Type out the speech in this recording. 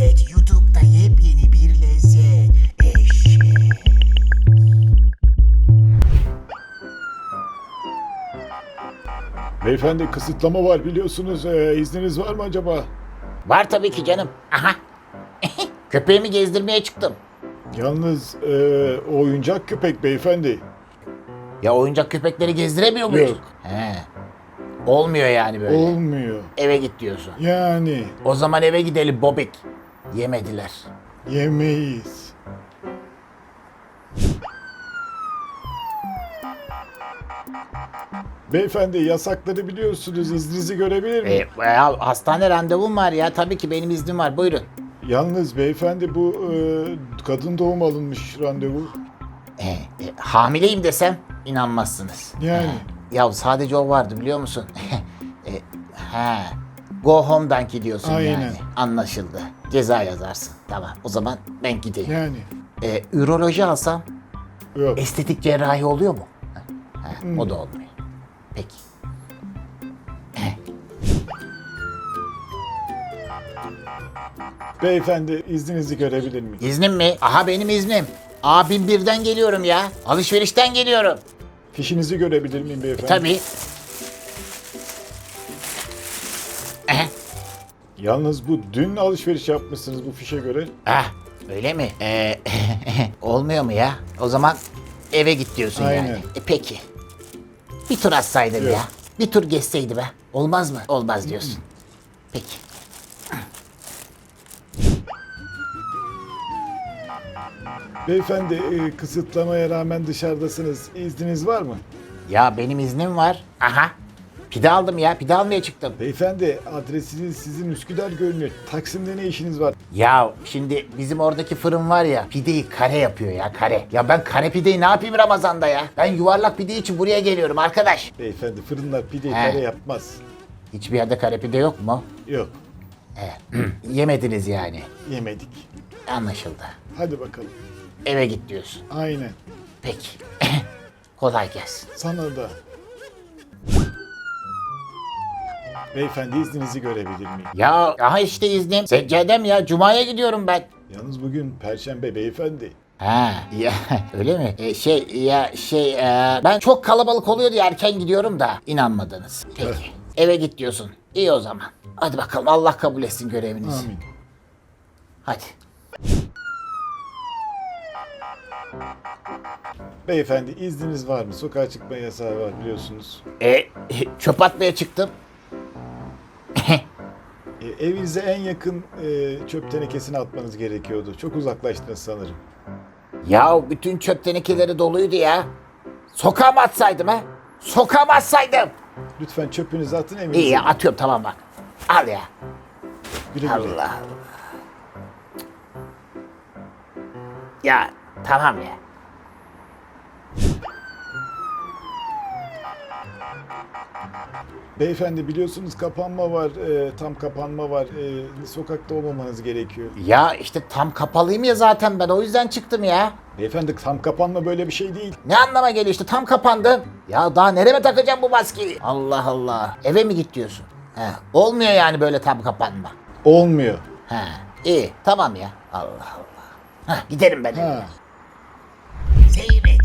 izlet. YouTube'da yepyeni bir lezzet. Eşek. Beyefendi kısıtlama var biliyorsunuz. Ee, izniniz var mı acaba? Var tabii ki canım. Aha. Köpeğimi gezdirmeye çıktım. Yalnız e, o oyuncak köpek beyefendi. Ya oyuncak köpekleri gezdiremiyor muyuz? Yok. He. Olmuyor yani böyle. Olmuyor. Eve git diyorsun. Yani O zaman eve gidelim Bobik. Yemediler. yemeyiz. Beyefendi yasakları biliyorsunuz. İzninizi görebilir miyim? E, ya, hastane randevum var ya. Tabii ki benim iznim var. Buyurun. Yalnız beyefendi bu e, kadın doğum alınmış randevu. E, e, hamileyim desem inanmazsınız. Yani. E, ya sadece o vardı biliyor musun? e, he. Go home'dan gidiyorsun Aynen. yani. Anlaşıldı. Ceza yazarsın. Tamam. O zaman ben gideyim. Yani. E, üroloji alsam Yok. estetik cerrahi oluyor mu? Ha, ha, O da olmuyor. Peki. Beyefendi izninizi görebilir miyim? İznim mi? Aha benim iznim. Abim birden geliyorum ya. Alışverişten geliyorum. Fişinizi görebilir miyim beyefendi? Tabii. Yalnız bu dün alışveriş yapmışsınız bu fişe göre. ah, öyle mi? Ee, olmuyor mu ya? O zaman eve git diyorsun Aynen. yani. E, peki. Bir tur atsaydın Yok. ya. Bir tur geçseydi be. Olmaz mı? Olmaz diyorsun. Peki. Beyefendi e, kısıtlamaya rağmen dışarıdasınız. İzniniz var mı? Ya benim iznim var. Aha. Pide aldım ya. Pide almaya çıktım. Beyefendi adresiniz sizin Üsküdar görünüyor. Taksim'de ne işiniz var? Ya şimdi bizim oradaki fırın var ya pideyi kare yapıyor ya kare. Ya ben kare pideyi ne yapayım Ramazan'da ya? Ben yuvarlak pide için buraya geliyorum arkadaş. Beyefendi fırınlar pideyi He. kare yapmaz. Hiçbir yerde kare pide yok mu? Yok Yemediniz yani. yemedik. Anlaşıldı. Hadi bakalım. Eve git diyorsun. Aynen. Peki. Kolay gelsin. Sana da. Beyefendi izninizi görebilir miyim? Ya aha işte iznim. Seccadem ya. Cuma'ya gidiyorum ben. Yalnız bugün perşembe beyefendi. Ha ya öyle mi? E, şey ya şey e, ben çok kalabalık oluyor diye erken gidiyorum da inanmadınız. Peki. Eve git diyorsun. İyi o zaman. Hadi bakalım Allah kabul etsin görevinizi. Amin. Hadi. Beyefendi izniniz var mı? Sokağa çıkma yasağı var biliyorsunuz. E, çöp atmaya çıktım. Evinize en yakın e, çöp tenekesini atmanız gerekiyordu. Çok uzaklaştınız sanırım. Ya bütün çöp tenekeleri doluydu ya. Sokağa mı atsaydım ha? Sokağa mı atsaydım? Lütfen çöpünüzü atın evinize. İyi atıyorum tamam bak. Al ya. Güle güle. Allah Allah. Ya tamam ya. Beyefendi biliyorsunuz kapanma var, e, tam kapanma var. E, sokakta olmamanız gerekiyor. Ya işte tam kapalıyım ya zaten ben o yüzden çıktım ya. Beyefendi tam kapanma böyle bir şey değil. Ne anlama geliyor işte tam kapandım. Ya daha nereme takacağım bu maskeyi? Allah Allah. Eve mi git diyorsun? He. Olmuyor yani böyle tam kapanma. Olmuyor. He. İyi tamam ya. Allah Allah. Heh, giderim ben. Ha. Seyret,